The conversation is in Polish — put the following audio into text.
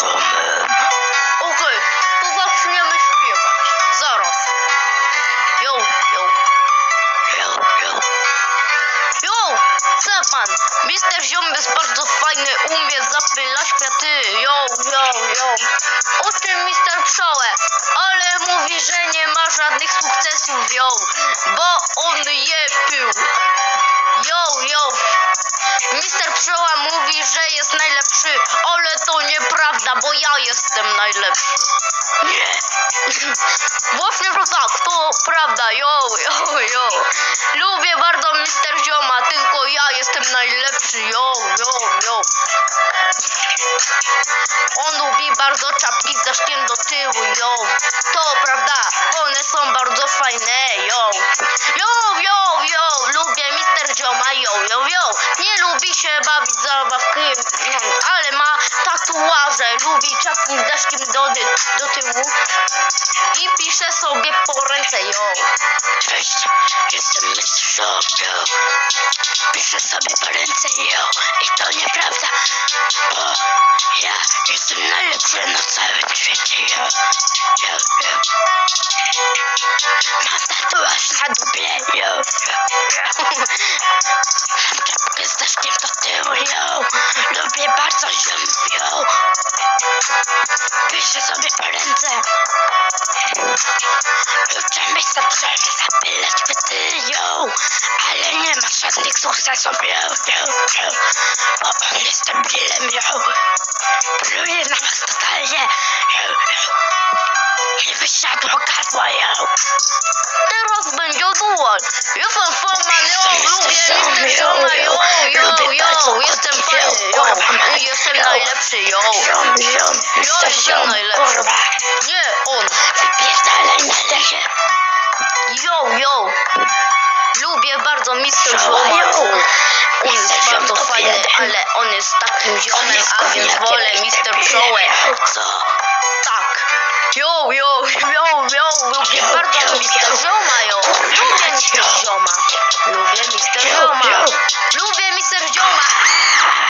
telefonem. Okej, okay, to zaczniemy śpiewać. Zaraz. Jo, jo. Jo, jo. Jo, chce pan. Mister Ziom jest bardzo fajny, umie zapylać kwiaty. Jo, jo, jo. O czym mister Pszczołę? Ale mówi, że nie ma żadnych sukcesów, jo. Bo on je pił. Jo, jo. Mister Pszczoła mówi, że jest najlepszy bo ja jestem najlepszy. Nie. Właśnie to tak, to prawda, yo, yo, yo. Lubię bardzo Mister Zioma, tylko ja jestem najlepszy, yo, yo, yo. On lubi bardzo czapki z daszkiem do tyłu, yo. To prawda, one są bardzo fajne, yo. Yo, yo, yo, lubię Mister Zioma, yo, yo, yo. Nie lubi się bawić zabawki, Lubi czapki z daszkiem do, do tyłu i pisze sobie po ręce, yo. Cześć, jestem mistrzem, yo. Piszę sobie po ręce, yo. I to nieprawda, bo ja jestem najlepszy na całym świecie, yo. Yo, yo. Mam tatuaż na dupie, yo. yo, yo. Mam czapkę z daszkiem do tyłu, yo. Lubię bardzo ziom, yo. Piszę sobie po ręce. Lubię sobie przerwy zapylać kwiaty, yo. Ale nie ma żadnych sukcesów, yo, yo, yo. Bo on jest debilem, yo. Pluję na was totalnie, yo, yo. Nie wysiadło gardła, yo. Teraz będzie duel. Jestem Jestem najlepszy, yo. Ziom, ziom, kurwa. Nie, on. Wypierdalaj na lesie. Yo, yo. Lubię bardzo Mister Zioma. On jest Mister bardzo fajny, ale on jest takim ziomem, a więc wolę Mister Pszczołę. Co? Tak. Yo, yo,